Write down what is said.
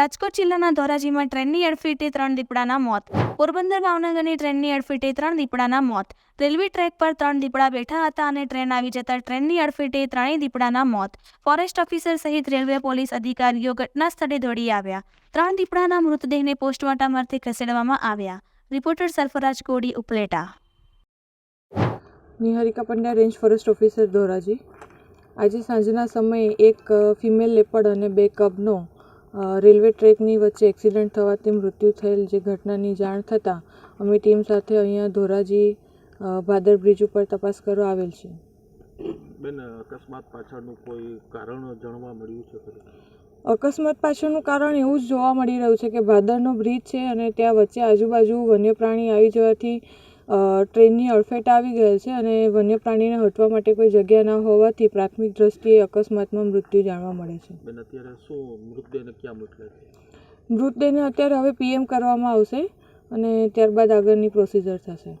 રાજકોટ જિલ્લાના ધોરાજીમાં ટ્રેનની અડફેટે ત્રણ દીપડાના મોત. પોરબંદર ભાવનગરની ટ્રેનની અડફેટે ત્રણ દીપડાના મોત. રેલવે ટ્રેક પર ત્રણ દીપડા બેઠા હતા અને ટ્રેન આવી જતા ટ્રેનની અડફેટે ત્રણેય દીપડાના મોત. ફોરેસ્ટ ઓફિસર સહિત રેલવે પોલીસ અધિકારીઓ ઘટના સ્થળે દોડી આવ્યા. ત્રણ દીપડાના મૃતદેહને પોસ્ટમોર્ટમ અર્થે ખસેડવામાં આવ્યા. Reporter Sarfaraz Kodi Upleta. Niharika Pandya, range forest officer, Dhoraji. આજે સાંજના સમયે એક ફિમેલ લેપડ અને બે કબનો રેલવે ટ્રેકની વચ્ચે એક્સિડન્ટ થવાથી મૃત્યુ થયેલ જે ઘટનાની જાણ થતાં અમે ટીમ સાથે અહીંયા ધોરાજી ભાદર બ્રિજ ઉપર તપાસ કરવા આવેલ છે બેન અકસ્માત પાછળનું કોઈ કારણ જાણવા મળ્યું છે અકસ્માત પાછળનું કારણ એવું જ જોવા મળી રહ્યું છે કે ભાદરનો બ્રિજ છે અને ત્યાં વચ્ચે આજુબાજુ વન્ય પ્રાણી આવી જવાથી ટ્રેનની અડફેટ આવી ગયેલ છે અને વન્ય પ્રાણીને હટવા માટે કોઈ જગ્યા ન હોવાથી પ્રાથમિક દ્રષ્ટિએ અકસ્માતમાં મૃત્યુ જાણવા મળે છે. બેન અત્યારે શું મૃતદેહને ક્યાં મોકલ્યા મૃતદેહને અત્યારે હવે પીએમ કરવામાં આવશે અને ત્યારબાદ આગળની પ્રોસિજર થશે.